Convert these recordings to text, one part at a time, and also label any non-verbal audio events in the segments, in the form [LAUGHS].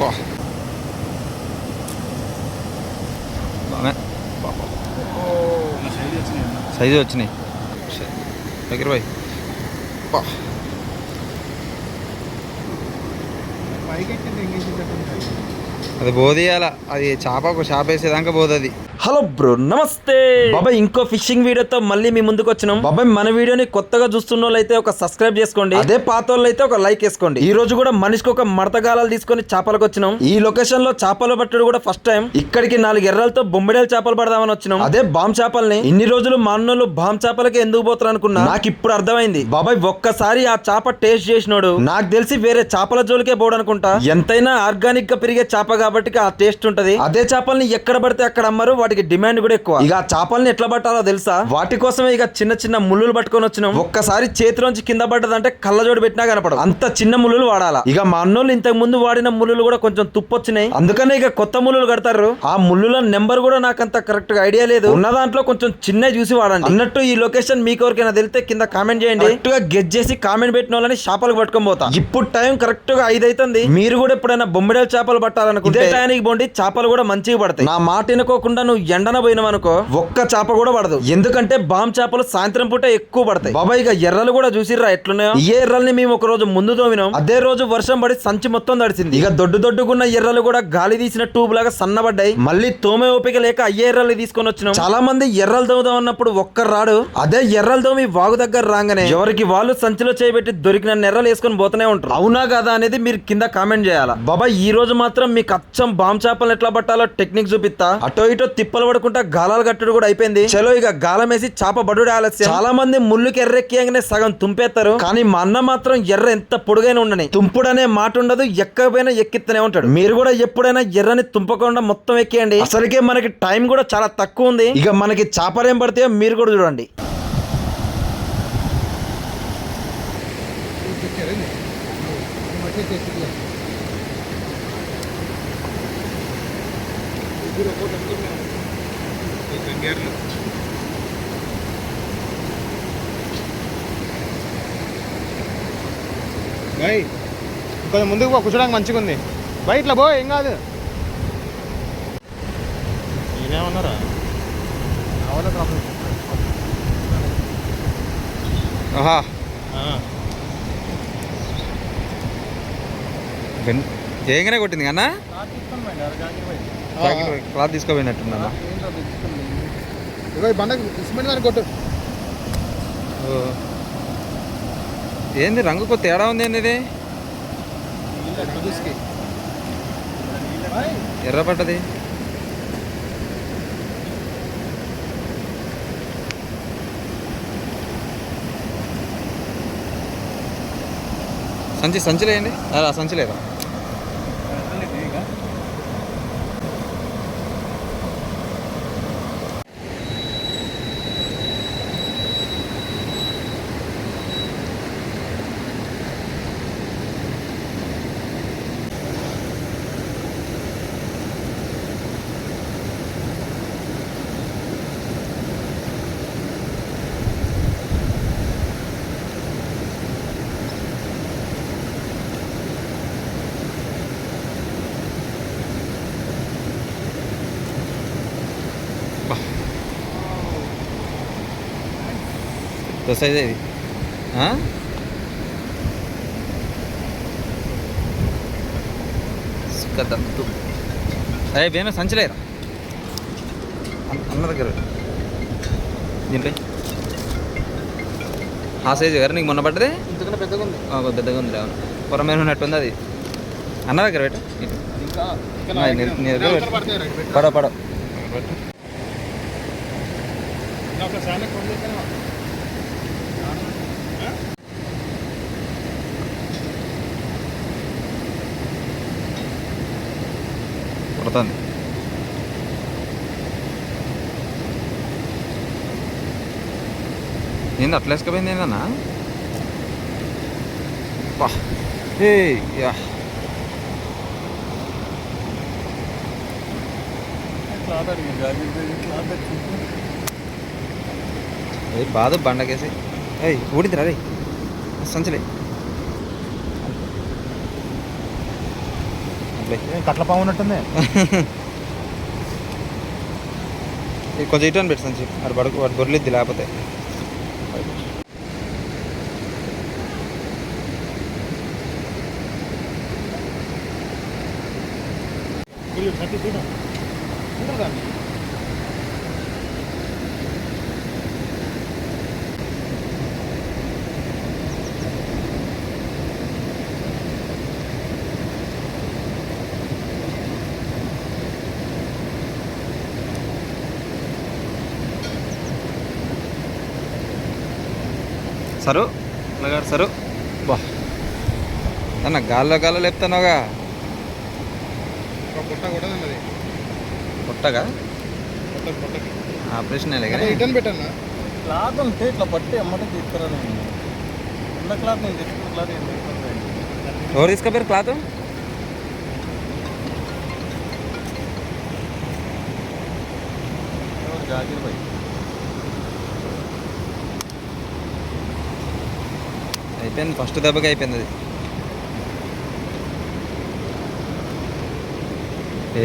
బా బాగా. సైజు వచ్చినాయి. దగ్గర పోయి. బా అది బోధియాల. అది చేప ఒక చేప వేసేదాకా పోతుంది హలో బ్రో నమస్తే. బాబాయ్ ఇంకో ఫిషింగ్ వీడియోతో మళ్ళీ మీ ముందుకు వచ్చినాం. బాబాయ్ మన వీడియోని కొత్తగా చూస్తున్న అయితే ఒక సబ్స్క్రైబ్ చేసుకోండి. అదే పాత అయితే ఒక లైక్ వేసుకోండి. ఈ రోజు కూడా మనిషికి ఒక మడతగాలాలు తీసుకొని చేపలకు వచ్చినాం. ఈ లొకేషన్లో చేపలు పట్టడు కూడా ఫస్ట్ టైం. ఇక్కడికి నాలుగు ఎర్రలతో బొమ్మిడేలు చేపలు పడదామని వచ్చినాం. అదే బామ్ చేపల్ని. ఇన్ని రోజులు మా అన్నోళ్ళు బామ్ చేపలకి ఎందుకు పోతారు అనుకున్నా? నాకు ఇప్పుడు అర్థమైంది. బాబాయ్ ఒక్కసారి ఆ చేప టేస్ట్ చేసినోడు. నాకు తెలిసి వేరే చేపల జోలికే పోడు అనుకుంటా ఎంతైనా ఆర్గానిక్గా పెరిగే చేప కాబట్టి ఆ టేస్ట్ ఉంటది. అదే చేపల్ని ఎక్కడ పడితే అక్కడ అమ్మరు వాటికి డిమాండ్ కూడా ఎక్కువ. ఇక చేపల్ని ఎట్లా పట్టాలో తెలుసా? వాటి కోసమే ఇక చిన్న చిన్న ముళ్ళులు పట్టుకొని వచ్చినాం. ఒక్కసారి చేతిలోంచి కింద పడ్డదంటే కళ్ళజోడు పెట్టినా కనపడదు. అంత చిన్న ముళ్ళులు వాడాలా? ఇక మా అన్నోళ్ళు ఇంతకు ముందు వాడిన ముళ్ళులు కూడా కొంచెం తుప్పొచ్చినాయి. అందుకనే ఇక కొత్త ముళ్ళులు కడతారు. ఆ ముళ్ళుల నెంబర్ కూడా నాకు అంత కరెక్ట్గా ఐడియా లేదు. ఉన్న దాంట్లో కొంచెం చిన్న చూసి వాడండి. అన్నట్టు ఈ లొకేషన్ మీకు ఎవరికైనా తెలితే కింద కామెంట్ చేయండి. కరెక్ట్గా గెట్ చేసి కామెంట్ పెట్టిన వాళ్ళని చేపలు పట్టుకొని పోతా. ఇప్పుడు టైం కరెక్ట్గా ఐదు అవుతుంది మీరు కూడా ఎప్పుడైనా బొమ్మిడేలు చేపలు పట్టాలనుకుంటే టైంకి పోండి చేపలు కూడా మంచిగా పడతాయి. నా మాట వినుకోకుండా నువ్వు ఎండన పోయినావనుకో ఒక్క చేప కూడా పడదు. ఎందుకంటే బామ్ చేపలు సాయంత్రం పూట ఎక్కువ పడతాయి. బాబాయ్ ఇక ఎర్రలు కూడా చూసిర్రా ఎట్లున్నాయో? ఈ ఎర్రల్ని మేము ఒక రోజు ముందు తోమినాం. అదే రోజు వర్షం పడి సంచి మొత్తం తడిసింది. ఇక దొడ్డు దొడ్డుకున్న ఎర్రలు కూడా గాలి తీసిన ట్యూబ్ లాగా సన్నబడ్డాయి. మళ్ళీ తోమే ఓపిక లేక అయ్యే ఎర్రలు తీసుకొని వచ్చినాం. చాలా మంది ఎర్రలు తోముదాం అన్నప్పుడు ఒక్కరు రాడు. అదే ఎర్రలు తోమి వాగు దగ్గర రాగానే ఎవరికి వాళ్ళు సంచిలో చేయబెట్టి దొరికిన ఎర్రలు వేసుకొని పోతూనే ఉంటారు. అవునా కాదా అనేది మీరు కింద కామెంట్ చేయాలా? బాబా ఈ రోజు మాత్రం మీకు అచ్చం బామ్ చేపలు ఎట్లా పట్టాలో టెక్నిక్ చూపిస్తా. అటో ఇటో తిప్పలు పడుకుంటా గాలాలు కట్టుడు కూడా అయిపోయింది. చలో ఇక గాలం వేసి చేప బడుడే ఆలస్యం. చాలా మంది ముళ్ళుకి ఎర్రెక్కియంగానే సగం తుంపేస్తారు కానీ మా అన్న మాత్రం ఎర్ర ఎంత పొడుగైన ఉండని. తుంపుడు అనే మాట ఉండదు ఎక్కకపోయినా ఎక్కిస్తూనే ఉంటాడు. మీరు కూడా ఎప్పుడైనా ఎర్రని తుంపకుండా మొత్తం ఎక్కేయండి. అసలుకే మనకి టైం కూడా చాలా తక్కువ ఉంది. ఇక మనకి చేపలు ఏం పడితే మీరు కూడా చూడండి. బాయ్ కొంచెం ముందుకు పో కూర్చోడానికి మంచిగా ఉంది. బాయ్ ఇట్లా పో ఏం కాదు. నేనేమన్నారా? ఆహా. బెన్- ఏంగానే కొట్టింది కన్నా? క్లాత్ తీసుకోపోయినట్టున్నా ఇగో ఈ బండకు సిమెంట్ దానికి కొట్టు. ఏంది రంగు కొత్త తేడా ఉంది ఏంది ఇది? ఎర్ర పడ్డది. సంచి సంచి లేయండి. సంచి లేదా? సైజ్ ఇది ఆ? సుఖదంతు అయ్యి బేమే సంచలేరా? అన్న- దగ్గర. దీంట్లో ఆ సైజు గారు నీకు మొన్న పడ్డది? ఇంతకన్నా పెద్దగా ఉంది పెద్దగా ఉంది అవును. పొరమైన ఉన్నట్టుంది అది. అన్న దగ్గర పెట్టు. ఇటు. ఇంకా ఇంకా ఆ, నీ- నీ దగ్గర పెట్టు. పడతాయి రా, పెట్టు. పడ పడ పడుతుంది ఏంది అట్లా వేసుకపోయింది ఏందన్నా? పా ఏ యా. బాధ బండకేసి. ఏయ్ ఊడిందిరా రే సంచలే. ఏం కట్ల పాము ఉన్నట్టుంది? [LAUGHS] కొంచెం ఇటు అని పెట్టు సంచి వాడు పడుకు వాడు బొర్లిద్ది లేకపోతే. సరు లగాడు సరు. బా. అన్న గాల్లో గాల్లో లేపుతున్నావుగా? పుట్ట కూడా ఉన్నది. పుట్టకి. ఆపరేషన్ రిటర్న్ పెట్టన్నా? క్లాత్ ఉంటే ఇట్లా పట్టి అమ్మటం తీసుకురా నేను. ఉన్న క్లాత్ నేను తెచ్చుకున్న క్లాత్ ఎవరు తీసుకపోయారు క్లాత్? జాగిర్ అయిపోయింది ఫస్ట్ దెబ్బకి అయిపోయింది అది.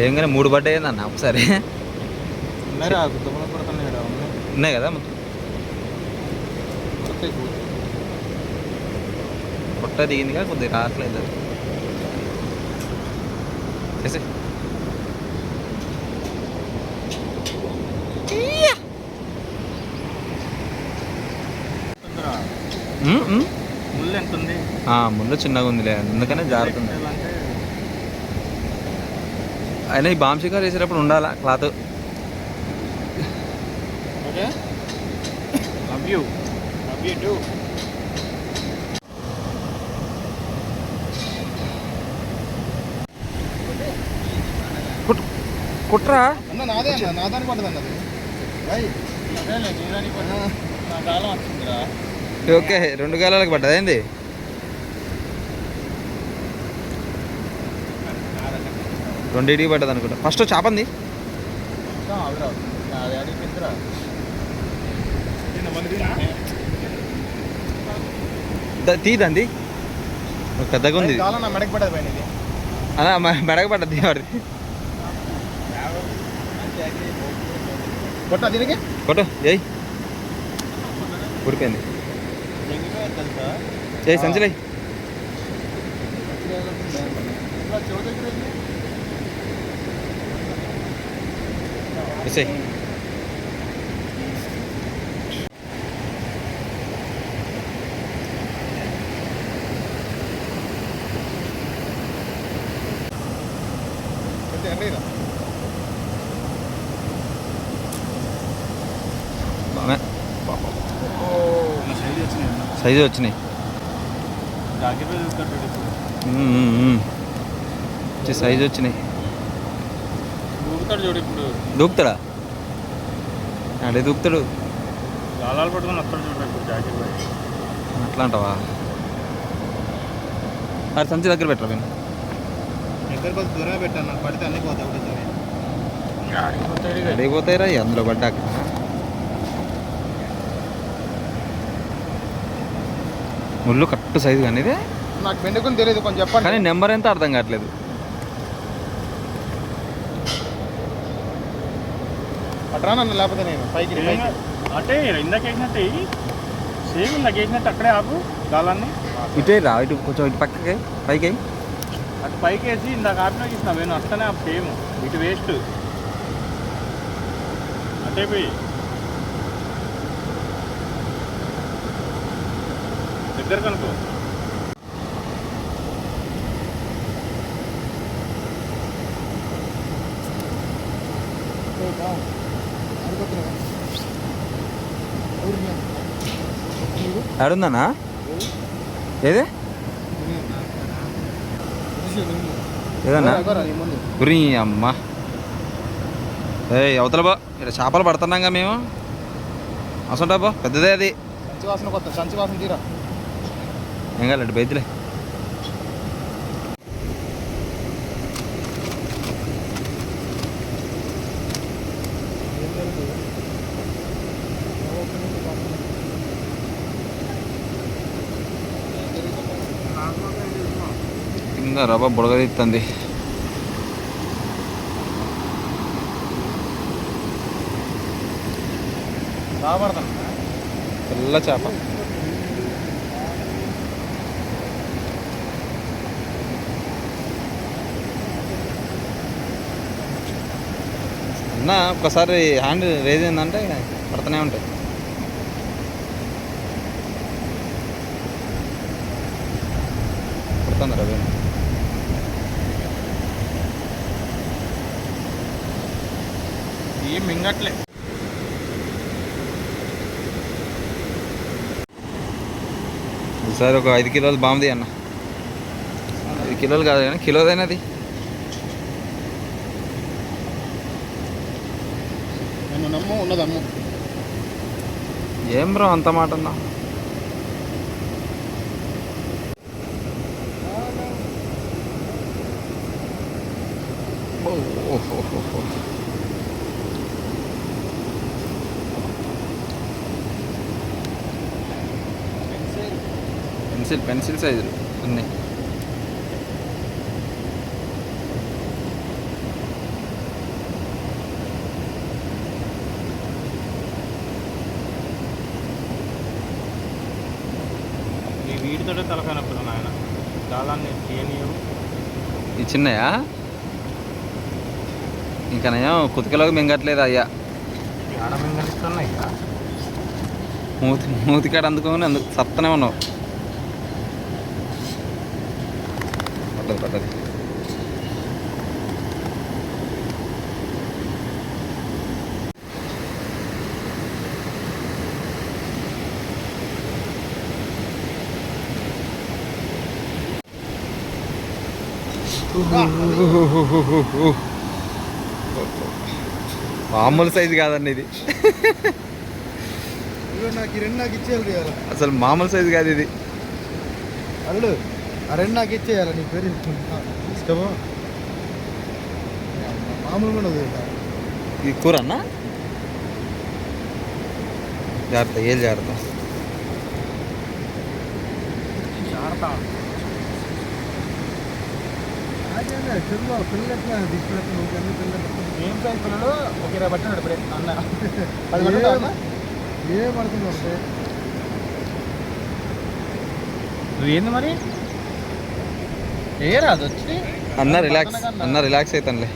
ఏం కానీ మూడు బర్త్డే అయిందన్న ఒకసారి. ఉన్నాయి కదా పొట్ట దిగిందిగా కొద్దిగా రావట్లేదు అది. చేసే. ముళ్ళు ముళ్ళు చిన్నగా ఉందిలే. అందుకనే జారుతుంది. అయినా ఈ బాంబ్ షికార్ వేసేటప్పుడు ఉండాలా cloth? Okay. Love you love you too కుట్ కుట్రా? నాదే ఓకే రెండు గాలాలకు పడ్డది రెండింటికి పడ్డది అనుకుంటా. ఫస్ట్ చేపంది తీదండి. పెద్దగా ఉంది. నా మెడకి పడ్డది అలా వాడి కొట్ట దీనికి? కొట్టు ఏయ్. ఊడిపోయింది తెలుసా ఏయ్ సంచలే ఇలా చెవు దగ్గర వెళ్ళి ఎస్ఐ సైజ్ వచ్చినాయి సైజు వచ్చినాయి ఊగుతాడు చూడు ఇప్పుడు. దూకుతాడా? అడే దూకుతాడు. గాలాలు పట్టుకొని వస్తాడు చూడు ఇప్పుడు భాయ్ అట్లా అంటావా అది సంచి దగ్గర పెట్టరా నేను దగ్గర కొంచెం దూరంగా పెట్టాను నాకు పడితే అన్నీ పోతాయి ఒకటేసారి అడిగిపోతాయిరా అందులో పడ్డాక ముళ్ళు కరెక్ట్ సైజు కానీ ఇది? నాకు బెండుకుని తెలియదు కొంచెం చెప్పండి. కానీ నెంబర్ ఎంత అర్థం కావట్లేదు. అట్రా నన్ను లేకపోతే నేను పైకి పైకి. అంటే ఇందాక వేసినట్టు సేమ్ ఇందాక వేసినట్టు అక్కడే ఆపు గాలాన్ని. ఇటే రా ఇటు కొంచెం ఇటు పక్కకి పైకి అటు పైకి వేసి ఇందాక ఆపినా ఇస్తున్నా నేను అట్లనే ఆపు సేమ్. ఇటు వేస్ట్. అటే పోయి. దగ్గర కనుకో ఆడుందన్నా ఏదే? ఏదన్నా? గురి అమ్మ. ఏయ్ అవతల బా ఇక్కడ చేపలు పడుతున్నాగా మేము. అసలు బా పెద్దదే అది. సంచి వాసన కొత్త సంచి వాసన తీరా. ఏం కాలేదు బయతులే నిజంగా రవ్వ బుడగదీస్తుంది తెల్ల చేప. అన్న ఒకసారి హ్యాండ్ రేజ్ అయిందంటే పడుతూనే ఉంటాయి. పడుతుంది రవి ఏం మింగట్లే. ఈసారి ఒక ఐదు కిలోలు బాగుంది అన్న. ఐదు కిలోలు కాదు కానీ కిలోదైనది నమ్ము ఏం బ్రో అంత మాట అన్నా? ఓ. పెన్సిల్ పెన్సిల్ సైజులు అన్నీ. ఈ తలకానప్పుడు నాయన. చిన్నయా? ఇంకా నయం కుతికలోకి మింగట్లేదు అయ్యా. ఆడ మూతి మూతికాడ అందుకోని అందుకు సత్తనే ఉన్నావు. ఉంటుంది మామూలు సైజు కాదండి ఇది. అసలు మామూలు సైజు కాదు ఇది. అల్లు రెండు నాకు ఇచ్చేయాలి నీ పేరు? ఇష్టము మామూలు ఈ కూర అన్న జాగ్రత్త ఏం జాగ్రత్త? ఏం సైజ్ పిల్లలు మరి? అన్న రిలాక్స్ అన్న రిలాక్స్ అవుతానులే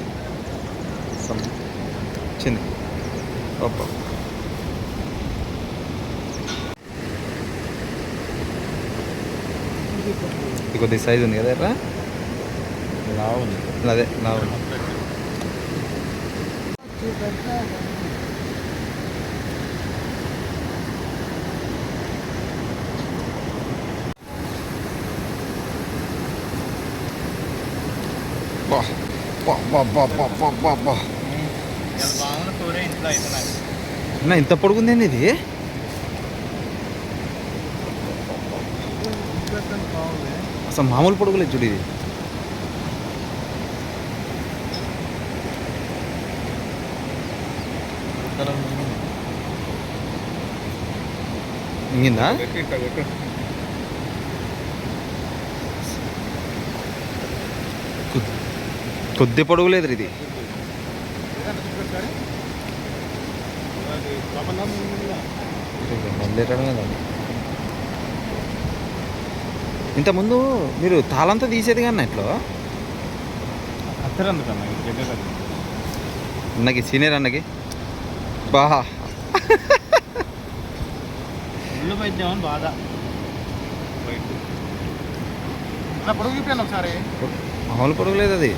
వచ్చింది. ఒప్ప. ఇది కొద్ది సైజు ఉంది కదా ఎర్రా? లావుంది. అదే లావు అన్న ఇంత పొడుగుందండి ఇది? అసలు మామూలు పొడుగులేదు చూడు ఇది. ఇంగిందా కొద్ది పొడుగు లేదు ఇది. ఇంతకుముందు మీరు తాళంతా తీసేది కానీ ఇట్లో? అన్నకి సీనియర్ అన్నకి? బా. ఒళ్ళు వైద్యం బాధ. పొడుగు ఒకసారి. మామూలు పొడుగు లేదు అది.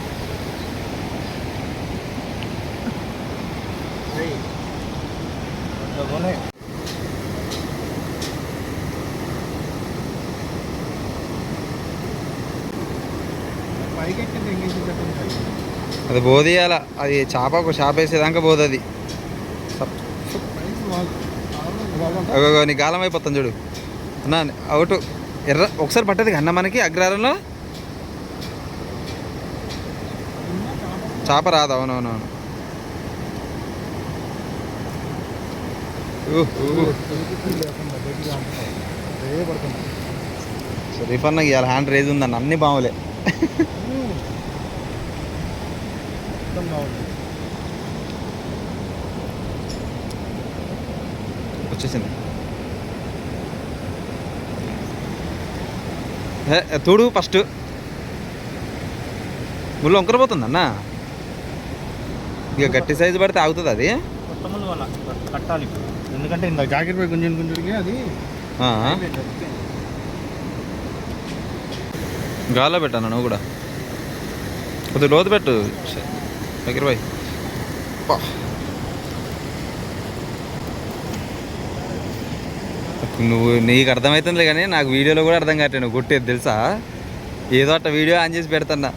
అది బోధియాల. అది చేప ఒక చేప వేసేదాకా పోదు అది నీ గాలం అయిపోతాను చూడు. అన్న అవుట్. ఎర్ర. ఒకసారి పట్టదు అన్న మనకి అగ్రహారంలో చేప రాదు. అవునవునవును. రీఫర్ నాకు ఇవాళ హ్యాండ్ రేజ్ ఉందన్న అన్ని బావులే. వచ్చేసింది. తోడు ఫస్ట్. ముళ్ళు వంకరపోతుంది అన్న? ఇక గట్టి సైజు పడితే ఆగుతుంది అది. కట్టాలి ఎందుకంటే ఇంత జాకెట్ పై గుంజుని గుంజుడికి అది గాల్లో పెట్టాను నువ్వు కూడా? కొద్దిగా లోతు పెట్టు. దగ్గర పోయి. నువ్వు నీకు అర్థమవుతుందిలే కానీ నాకు వీడియోలో కూడా అర్థం కావట్లేదు. నువ్వు కొట్టేది తెలుసా? ఏదో అట్ట వీడియో ఆన్ చేసి పెడతాన్నా.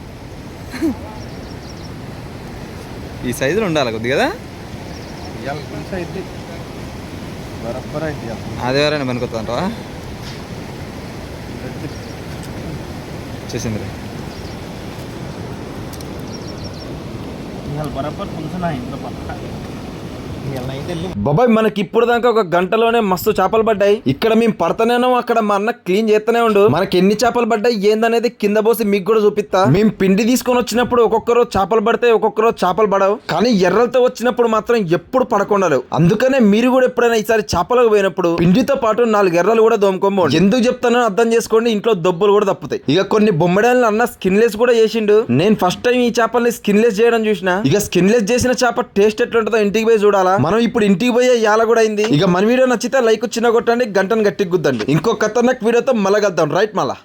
ఈ సైజులో ఉండాలి కొద్ది కదా? ఆదివారాన్ని పనికొస్తుంటావా చేసింది ఇవాళ బరబ్బర్ కొంచెం ఇంట్లో పక్క బాబాయ్ మనకి ఇప్పుడు దాకా ఒక గంటలోనే మస్తు చేపలు పడ్డాయి. ఇక్కడ మేము పడతానేనో అక్కడ మా అన్న క్లీన్ చేస్తూనే ఉండు. మనకి ఎన్ని చేపలు పడ్డాయి ఏందనేది కింద పోసి మీకు కూడా చూపిస్తా. మేము పిండి తీసుకొని వచ్చినప్పుడు ఒక్కొక్కరు చేపలు పడితే ఒక్కొక్కరు చేపలు పడవు. కానీ ఎర్రలతో వచ్చినప్పుడు మాత్రం ఎప్పుడు పడకుండా అందుకనే మీరు కూడా ఎప్పుడైనా ఈసారి చేపలకు పోయినప్పుడు పిండితో పాటు నాలుగు ఎర్రలు కూడా దోముకోబోండి ఎందుకు చెప్తానో అర్థం చేసుకోండి ఇంట్లో దొబ్బులు కూడా తప్పుతాయి. ఇక కొన్ని బొమ్మడాలను అన్న స్కిన్లెస్ కూడా చేసిండు. నేను ఫస్ట్ టైం ఈ చేపల్ని స్కిన్లెస్ చేయడం చూసిన. ఇక స్కిన్లెస్ చేసిన చేప టేస్ట్ ఎట్లుంటుందో ఇంటికి పోయి చూడాలా. మనం ఇప్పుడు ఇంటికి పోయే యాల కూడా అయింది. ఇక మన వీడియో నచ్చితే లైక్ చిన్న కొట్టండి గంటను గట్టికి గుద్దండి. ఇంకో ఖతర్నాక్ వీడియోతో మళ్ళా కలుద్దాం. రైట్ మళ్ళా.